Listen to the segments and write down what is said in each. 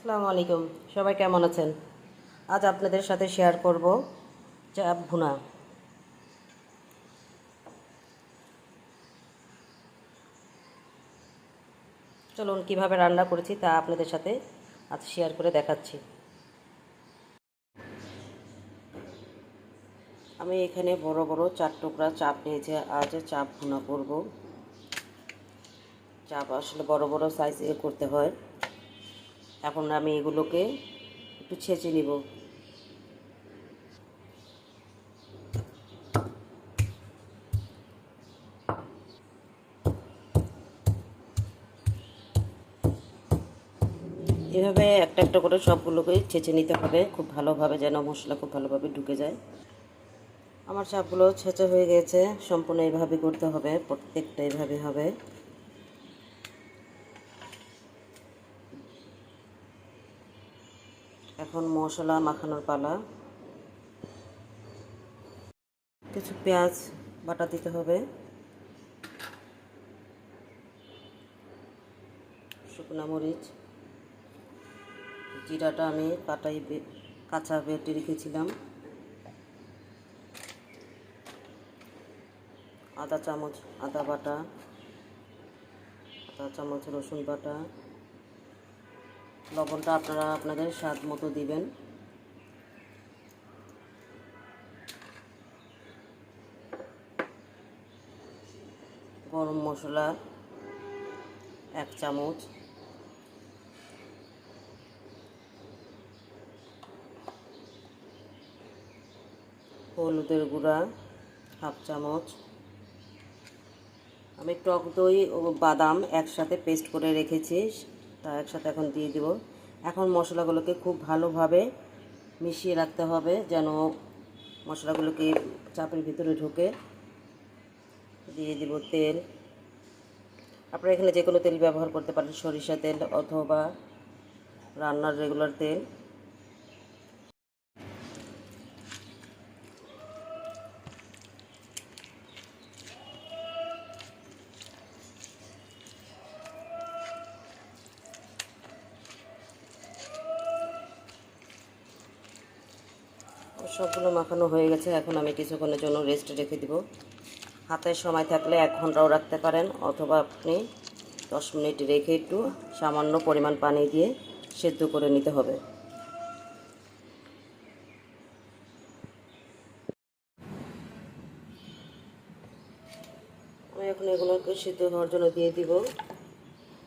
আসসালামু আলাইকুম। সবাই কেমন আছেন? আজ আপনাদের সাথে শেয়ার করব চাপ ভুনা। চলুন কীভাবে রান্না করেছি তা আপনাদের সাথে আজ শেয়ার করে দেখাচ্ছি। আমি এখানে বড় বড় চার টুকরা চাপ নিয়েছি। আজ চাপ ভুনা করব। চাপ আসলে বড় বড় সাইজে করতে হয়। এখন আমি এগুলোকে একটু ছেঁচে নিব। এভাবে একটা একটা করে সবগুলোকে ছেঁচে নিতে হবে, খুব ভালোভাবে যেন মশলা খুব ভালোভাবে ঢুকে যায়। আমার সবগুলো ছেঁচা হয়ে গেছে, সম্পূর্ণ এইভাবে করতে হবে, প্রত্যেকটা এইভাবে হবে। এখন মশলা মাখানোর পালা। কিছু পেঁয়াজ বাটা দিতে হবে। শুকনো মরিচ, জিরাটা আমি কাটাই কাঁচা বেটে রেখেছিলাম। আদা চামচ, আদা বাটা, আদা চামচ রসুন বাটা। লবণটা আপনারা আপনাদের স্বাদ মতো দিবেন। গরম মশলা এক চামচ। হলুদের গুঁড়া হাফ চামচ। আমি টক দই ও বাদাম একসাথে পেস্ট করে রেখেছি। তা একসাথে এখন দিয়ে দিব। এখন মশলাগুলোকে খুব ভালোভাবে মিশিয়ে রাখতে হবে যেন মশলাগুলোকে চাপের ভিতরে ঢুকে। দিয়ে দিব তেল। আপনারা এখানে যে কোনো তেল ব্যবহার করতে পারেন সরিষা তেল অথবা রান্নার রেগুলার তেল। সবগুলো মাখানো হয়ে গেছে। এখন আমি কিছুক্ষণের জন্য রেস্ট রেখে দিব। হাতের সময় থাকলে এক ঘন্টাও রাখতে পারেন, অথবা আপনি দশ মিনিট রেখে একটু সামান্য পরিমাণ পানি দিয়ে সেদ্ধ করে নিতে হবে। আমি এখন এগুলোকে সিদ্ধ হওয়ার জন্য দিয়ে দিব।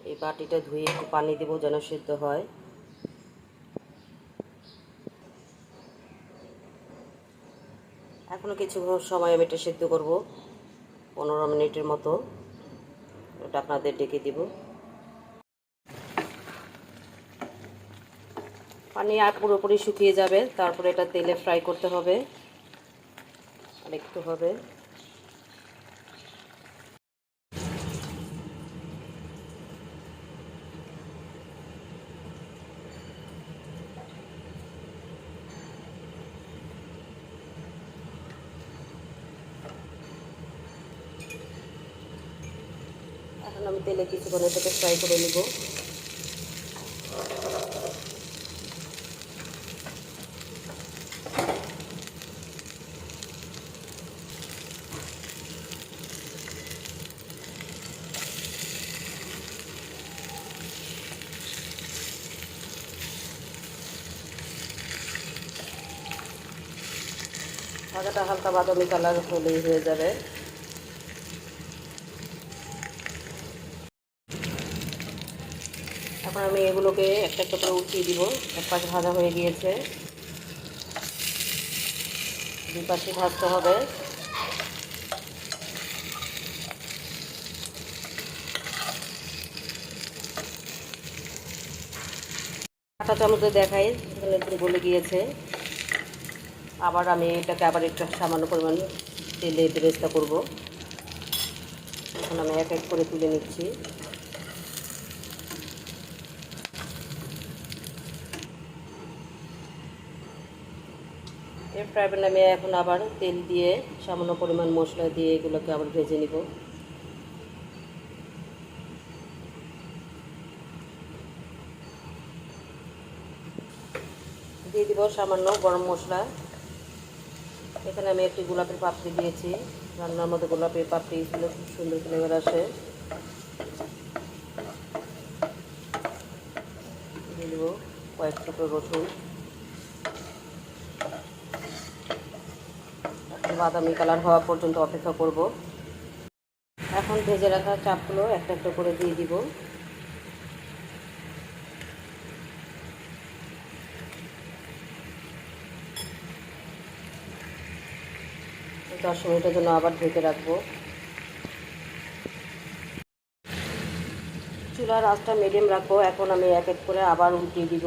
এই বাটিটা ধুয়ে একটু পানি দিব যেন সিদ্ধ হয়। এখনও কিছু সময় আমি এটা সেদ্ধ করব, পনেরো মিনিটের মতো। ওটা আপনাদের ডেকে দিব। পানি আর পুরোপুরি শুকিয়ে যাবে, তারপরে এটা তেলে ফ্রাই করতে হবে। আর একটু হবে এখন আমি তেলে কিছুক্ষণ এটাকে ফ্রাই করে নিব। ভাজাটা হালকা বাদামি কালার হলেই হয়ে যাবে এখন আমি এগুলোকে একটা একটা করে উঠিয়ে দিব। এক পাশে ভাজা হয়ে গিয়েছে। দুই পাশে ভাজতে হবে। কাঁটা চামচে দেখাই গলে গিয়েছে। আবার আমি এটাকে আবার একটু সামান্য পরিমাণ তেলে বেরেস্তা করব। এখন আমি এক এক করে তুলে নিচ্ছি। এর ফ্রাই প্যানে আমি এখন আবার তেল দিয়ে সামান্য পরিমাণ মশলা দিয়ে এগুলোকে আবার ভেজে নিব। দিয়ে দিব সামান্য গরম মশলা। এখানে আমি একটি গোলাপের পাপড়ি দিয়েছি। রান্নার মধ্যে গোলাপের পাপড়ি দিলে খুব সুন্দর ফ্লেভার আসে। দিয়ে দেবো কয়েক টুকরো রসুন এখন বাদামি কালার হওয়া পর্যন্ত অপেক্ষা করব। এখন ভেজে রাখা চাপগুলো একটা একটা করে দিয়ে দিব। দশ মিনিটের জন্য আবার ঢেকে রাখব। চুলার আঁচটা মিডিয়াম রাখব। এখন আমি এক এক করে আবার উল্টিয়ে দিব।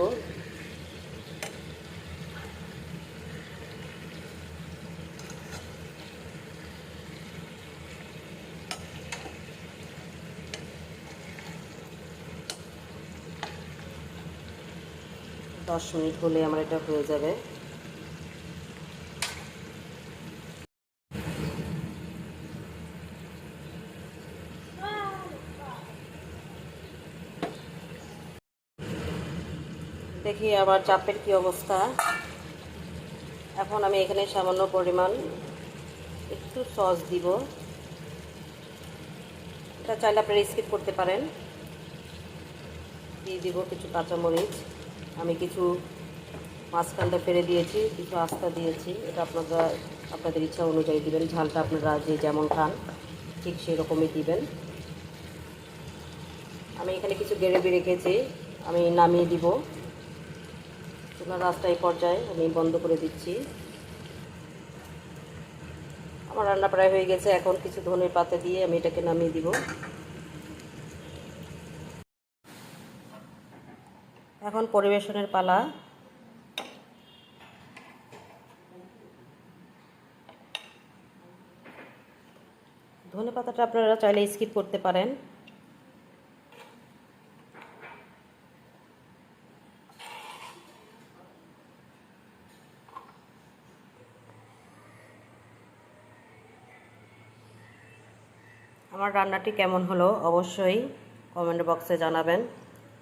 দশ মিনিট হলে আমার এটা হয়ে যাবে। দেখি আবার চাপের কি অবস্থা। এখন আমি এখানে সামান্য পরিমাণ একটু সস দিব। এটা চাইলে আপনারা স্কিপ করতে পারেন। দিয়ে দিব কিছু কাঁচামরিচ। আমি কিছু মাঝখানটা ফেলে দিয়েছি, কিছু আস্তা দিয়েছি। এটা আপনারা, আপনাদের ইচ্ছা অনুযায়ী দিবেন। ঝালটা আপনারা যে যেমন খান, ঠিক সেরকমই দিবেন। আমি এখানে কিছু গ্রেভি রেখেছি, আমি নামিয়ে দিব। চুলার রাস্তা এই পর্যায়ে আমি বন্ধ করে দিচ্ছি। আমার রান্না প্রায় হয়ে গেছে। এখন কিছু ধনের পাতা দিয়ে আমি এটাকে নামিয়ে দিব। এখন পরিবেশনের পালা। ধনে পাতাটা আপনারা চাইলে স্কিপ করতে পারেন। আমার রান্নাটি কেমন হলো অবশ্যই কমেন্ট বক্সে জানাবেন।